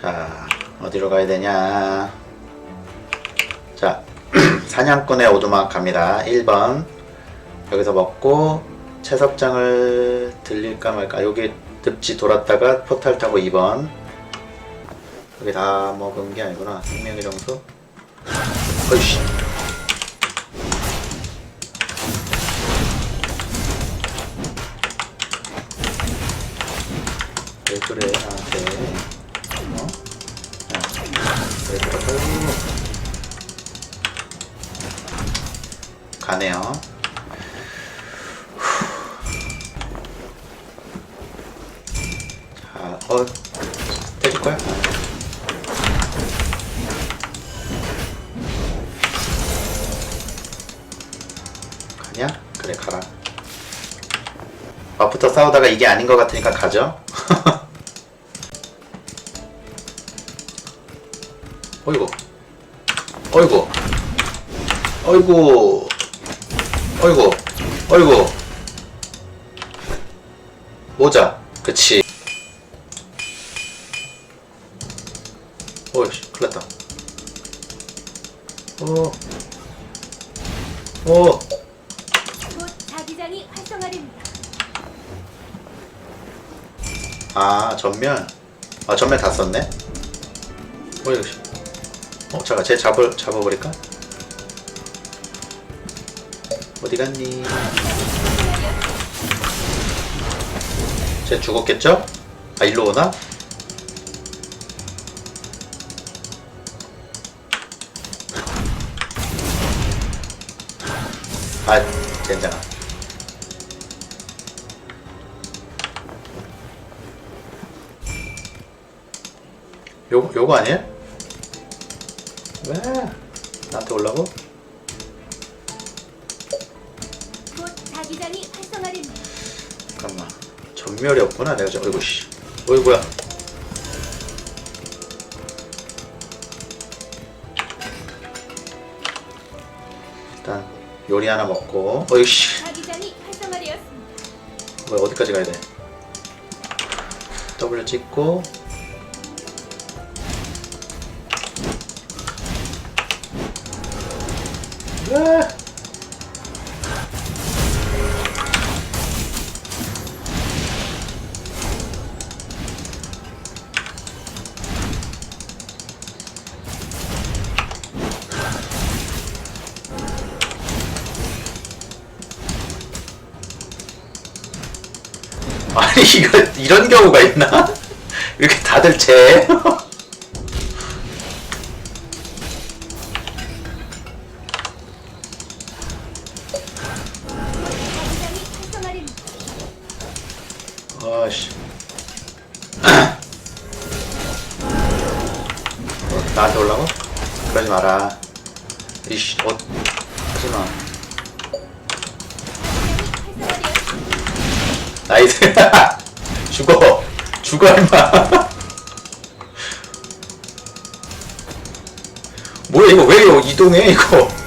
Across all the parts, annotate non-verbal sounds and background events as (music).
자, 어디로 가야 되냐? 자, (clears throat) 사냥꾼의 오두막 갑니다. 1번. 여기서 먹고, 채석장을 들릴까 말까. 여기 늪지 돌았다가 포탈 타고 2번. 여기 다 먹은 게 아니구나. 생명의 정수. 어이씨. 가네요. 자, 어, 때릴 거야? 가냐? 그래, 가라. 밥부터 싸우다가 이게 아닌 것 같으니까 가죠? 어이구. 어이구. 어이구. 어이구. 어이구. 모자. 그치. 어이씨, 큰일 났다. 어. 어. 곧 자기장이 활성화됩니다. 아, 전면. 아, 전면 다 썼네? 어이구. 씨. 어, 잠깐, 쟤 잡을, 잡아버릴까? 어디 갔니? 쟤 죽었겠죠? 아, 일로 오나? 아, 젠장. 요거, 요거 아니야? 왜? 나한테 올라고? 곧 자기장이 활성화됩니다. 잠깐만. 전멸이 없구나. 내가 저, 어이구, 씨. 어이구야. 일단, 요리 하나 먹고. 어이구, 씨. 자기장이 활성화되었습니다. 뭐야, 어디까지 가야 돼? W 찍고. 아! (laughs) 아니 이거 이런 경우가 있나? (laughs) 이렇게 다들 재? (laughs) 나한테 올라고? 그러지 마라. 이씨, 어, 하지 마. 나이스. (laughs) 죽어. 죽어, 임마. (laughs) 뭐야, 이거 왜 이거 이동해, 이거.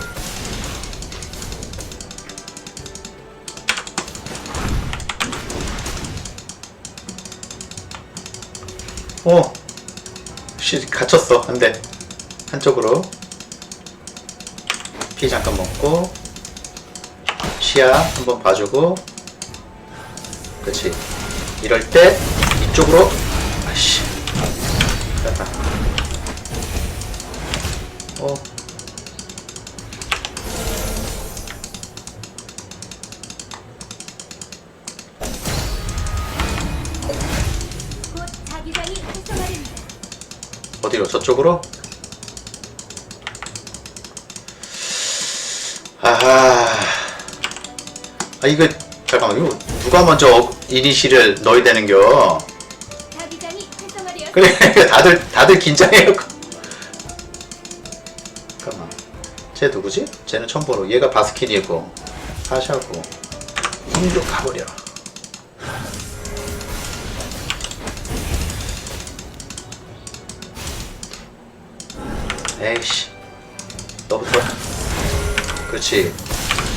씨, 갇혔어. 안 돼. 한쪽으로. 피 잠깐 먹고. 시야 한번 봐주고. 그렇지. 이럴 때 이쪽으로 아씨. 됐다. 어. 어디로? 저쪽으로? 아하. 아 이거 잠깐만 이거 누가 먼저 어- 이니시를 넣어야 되는겨? 그래 (laughs) 다들 다들 긴장해요. 잠깐만. 쟤 누구지? 쟤는 보러. 얘가 바스킨이고 하샤고. 인도 가버려. 에이씨. 너부터. 그렇지.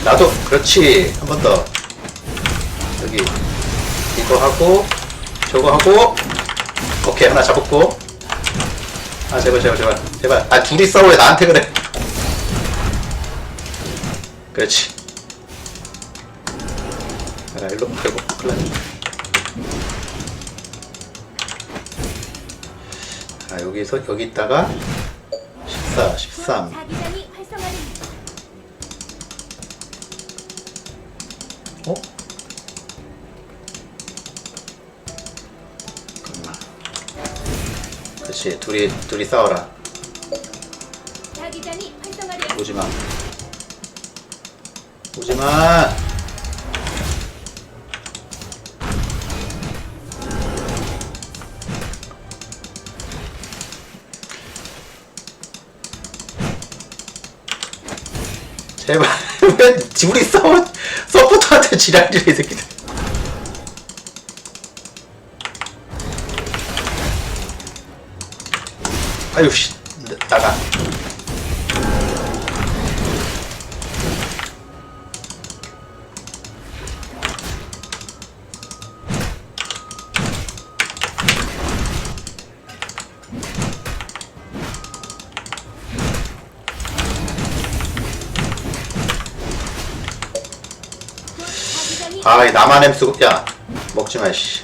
나도 그렇지. 한 번 더. 여기. 이거 하고 저거 하고. 오케이 하나 잡았고. 아 제발 제발 제발. 제발. 아 둘이 싸워. 왜 나한테 그래? 그렇지. 아 일로 아이고. 큰일 났네. 아 여기서 여기 있다가 14곧13 자기장이 활성화됩니다. 어? 잠깐만 그렇지 둘이 둘이 싸워라 자기장이. 오지마 오지마 제발. 왜 (laughs) 우리 싸워 서포터한테 지랄이래 이 새끼들. 아유 씨. 나가 아, 이 나만 햄 쓰고, 야, 먹지 마, 씨.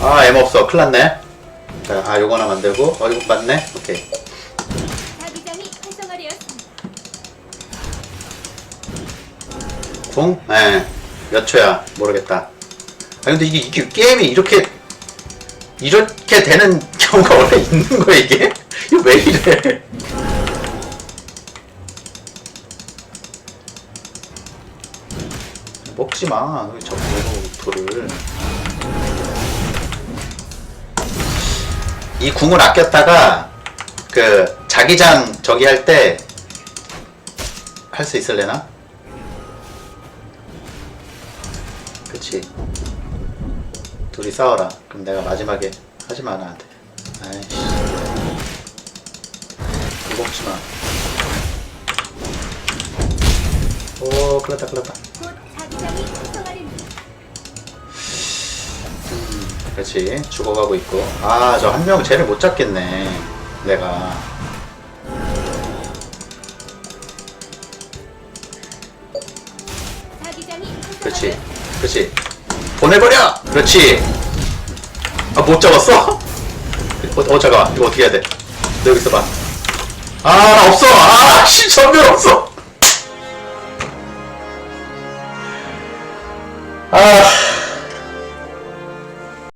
아, 엠 없어. 큰일 났네. 자, 아, 요거 하나 만들고, 어, 이거 맞네? 오케이. 자기장이 활성화되었습니다. 궁? 예. 몇 초야? 모르겠다. 아, 근데 이게, 이게 게임이 이렇게, 이렇게 되는 (laughs) 경우가 원래 있는 거야, 이게? 이거 왜 이래? 먹지 마. 저 돌을. 이 궁을 아꼈다가 그 자기장 저기 할 때 할 수 있을래나? 그치. 둘이 싸워라. 그럼 내가 마지막에 하지 마 나한테. 아이씨. 먹지 마. 오, 큰일 났다, 큰일 났다. 그렇지. 죽어가고 있고. 아 저 한 명 쟤를 못 잡겠네. 내가. 그렇지. 그렇지. 보내버려! 그렇지. 아 못 잡았어? 어, 어 잠깐만. 이거 어떻게 해야 돼 너 여기 있어봐. 아 나 없어. 아씨 전멸 없어